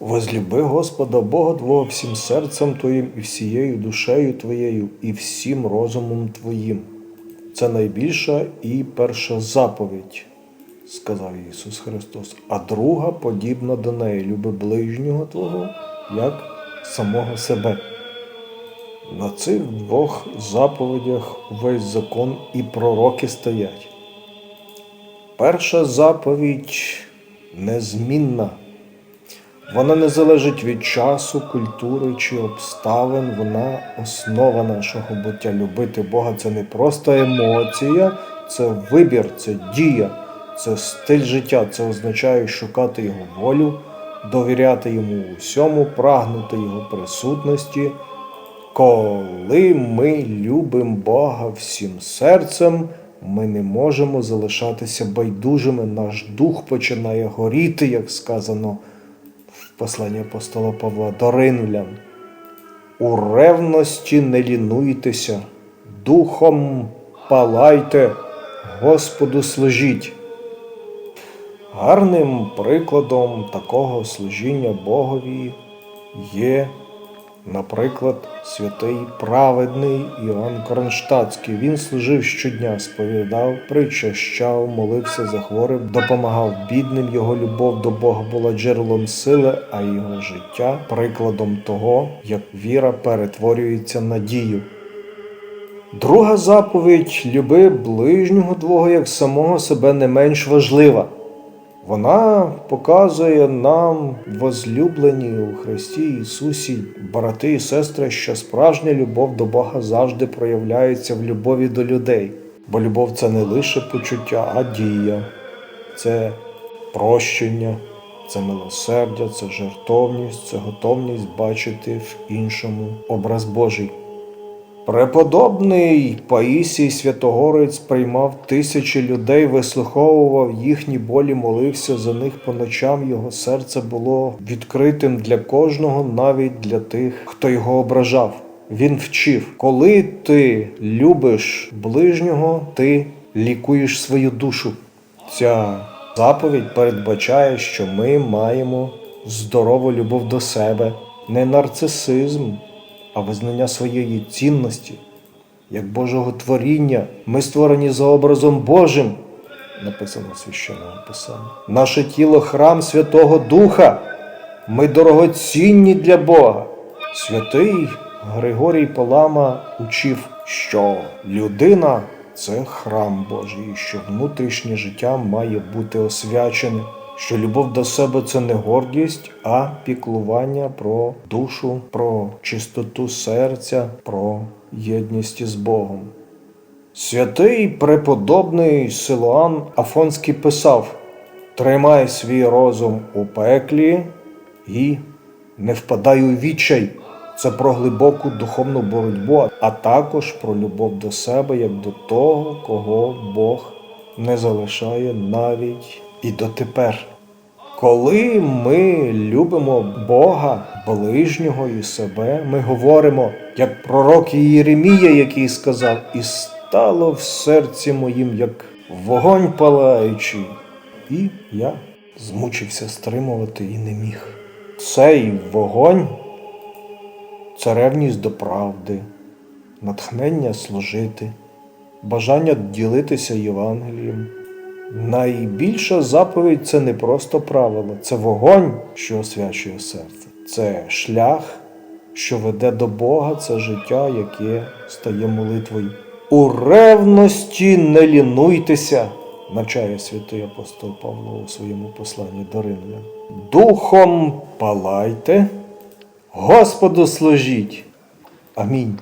Возлюби Господа Бога Твого всім серцем Твоїм і всією душею Твоєю, і всім розумом Твоїм. Це найбільша і перша заповідь, сказав Ісус Христос. А друга подібна до неї люби ближнього Твого, як самого себе. На цих двох заповідях весь закон і пророки стоять. Перша заповідь незмінна. Вона не залежить від часу, культури чи обставин. Вона основа нашого буття. Любити Бога це не просто емоція, це вибір, це дія, це стиль життя. Це означає шукати Його волю, довіряти йому у всьому, прагнути Його присутності. Коли ми любимо Бога всім серцем, ми не можемо залишатися байдужими. Наш дух починає горіти, як сказано посланні апостола Павла до Римлян. У ревності не лінуйтеся, духом палайте, Господу служіть. Гарним прикладом такого служіння Богові є, наприклад, святий праведний Іоанн Кронштадтський. Він служив щодня, сповідав, причащав, молився за хворих, допомагав бідним. Його любов до Бога була джерелом сили, а його життя прикладом того, як віра перетворюється на дію. Друга заповідь люби ближнього твого як самого себе не менш важлива. Вона показує нам, возлюблені у Христі Ісусі, брати і сестри, що справжня любов до Бога завжди проявляється в любові до людей. Бо любов це не лише почуття, а дія, це прощення, це милосердя, це жертовність, це готовність бачити в іншому образ Божий. Преподобний Паїсій Святогорець приймав тисячі людей, вислуховував їхні болі, молився за них по ночам. Його серце було відкритим для кожного, навіть для тих, хто його ображав. Він вчив, коли ти любиш ближнього, ти лікуєш свою душу. Ця заповідь передбачає, що ми маємо здорову любов до себе, не нарцисизм, а визнання своєї цінності, як Божого творіння. Ми створені за образом Божим, написано в священному писанні. Наше тіло храм Святого Духа. Ми дорогоцінні для Бога. Святий Григорій Палама учив, що людина це храм Божий, що внутрішнє життя має бути освячене що любов до себе це не гордість, а піклування про душу, про чистоту серця, про єдність із Богом. Святий преподобний Силуан Афонський писав: Тримай свій розум у пеклі і не впадай у відчай. Це про глибоку духовну боротьбу, а також про любов до себе як до того, кого Бог не залишає навіть і дотепер. Коли ми любимо Бога, ближнього і себе, ми говоримо, як пророк Єремія, який сказав, і стало в серці моїм, як вогонь палаючий. І я змучився стримувати і не міг. Цей вогонь це ревність до правди, натхнення служити, бажання ділитися Євангелієм. Найбільша заповідь це не просто правило, це вогонь, що освячує серце. Це шлях, що веде до Бога, це життя, яке стає молитвою. У ревності не лінуйтеся, навчає святий апостол Павло у своєму посланні до Римлян. Духом палайте, Господу служіть. Амінь.